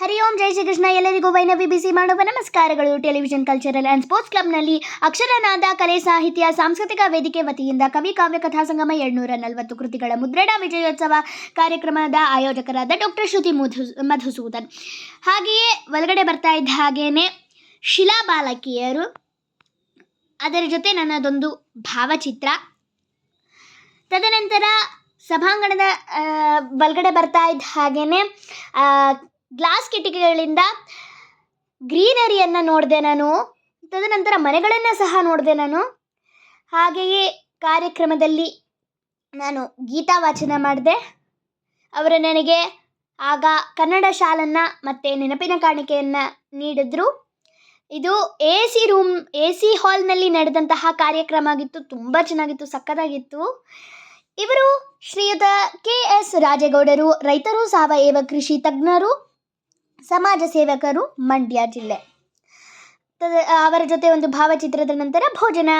ಹರಿ ಓಂ ಜೈ ಶ್ರೀಕೃಷ್ಣ. ಎಲ್ಲರಿಗೂ ವೈನವಿ ಬಿಸಿ ಮಾಡುವ ನಮಸ್ಕಾರಗಳು. ಟೆಲಿವಿಷನ್ ಕಲ್ಚರಲ್ ಆ್ಯಂಡ್ ಸ್ಪೋರ್ಟ್ಸ್ ಕ್ಲಬ್ನಲ್ಲಿ ಅಕ್ಷರನಾದ ಕಲೆ, ಸಾಹಿತ್ಯ, ಸಾಂಸ್ಕೃತಿಕ ವೇದಿಕೆ ವತಿಯಿಂದ ಕವಿ, ಕಾವ್ಯ, ಕಥಾ ಸಂಗಮ ಎರಡುನೂರ ನಲವತ್ತು ಕೃತಿಗಳ ಮುದ್ರಣ ವಿಜಯೋತ್ಸವ ಕಾರ್ಯಕ್ರಮದ ಆಯೋಜಕರಾದ ಡಾಕ್ಟರ್ ಶ್ರುತಿ ಮಧು, ಮಧುಸೂದನ್. ಹಾಗೆಯೇ ಒಳಗಡೆ ಬರ್ತಾ ಇದ್ದ ಹಾಗೇನೆ ಶಿಲಾ ಬಾಲಕಿಯರು. ಅದರ ಜೊತೆ ನನ್ನದೊಂದು ಭಾವಚಿತ್ರ. ತದನಂತರ ಸಭಾಂಗಣದ ಒಳಗಡೆ ಬರ್ತಾ ಇದ್ದ ಹಾಗೇನೆ ಗ್ಲಾಸ್ ಕಿಟಕಿಗಳಿಂದ ಗ್ರೀನರಿಯನ್ನು ನೋಡಿದೆ ನಾನು. ತದನಂತರ ಮನೆಗಳನ್ನು ಸಹ ನೋಡಿದೆ ನಾನು. ಹಾಗೆಯೇ ಕಾರ್ಯಕ್ರಮದಲ್ಲಿ ನಾನು ಗೀತಾ ವಾಚನ ಮಾಡಿದೆ. ಅವರು ನನಗೆ ಆಗ ಕನ್ನಡ ಶಾಲನ್ನು ಮತ್ತು ನೆನಪಿನ ಕಾಣಿಕೆಯನ್ನು ನೀಡಿದ್ರು. ಇದು A C room A C ಹಾಲ್ನಲ್ಲಿ ನಡೆದಂತಹ ಕಾರ್ಯಕ್ರಮ ಆಗಿತ್ತು. ತುಂಬ ಚೆನ್ನಾಗಿತ್ತು, ಸಕ್ಕತ್ತಾಗಿತ್ತು. ಇವರು ಶ್ರೀಯುತ ಕೆ ಎಸ್ ರಾಜೇಗೌಡರು, ರೈತರು ಸಾವಯವ ಕೃಷಿ ತಜ್ಞರು ಸಮಾಜ ಸೇವಕರು ಮಂಡ್ಯ ಜಿಲ್ಲೆ. ಅವರ ಜೊತೆ ಒಂದು ಭಾವಚಿತ್ರದ ನಂತರ ಭೋಜನ.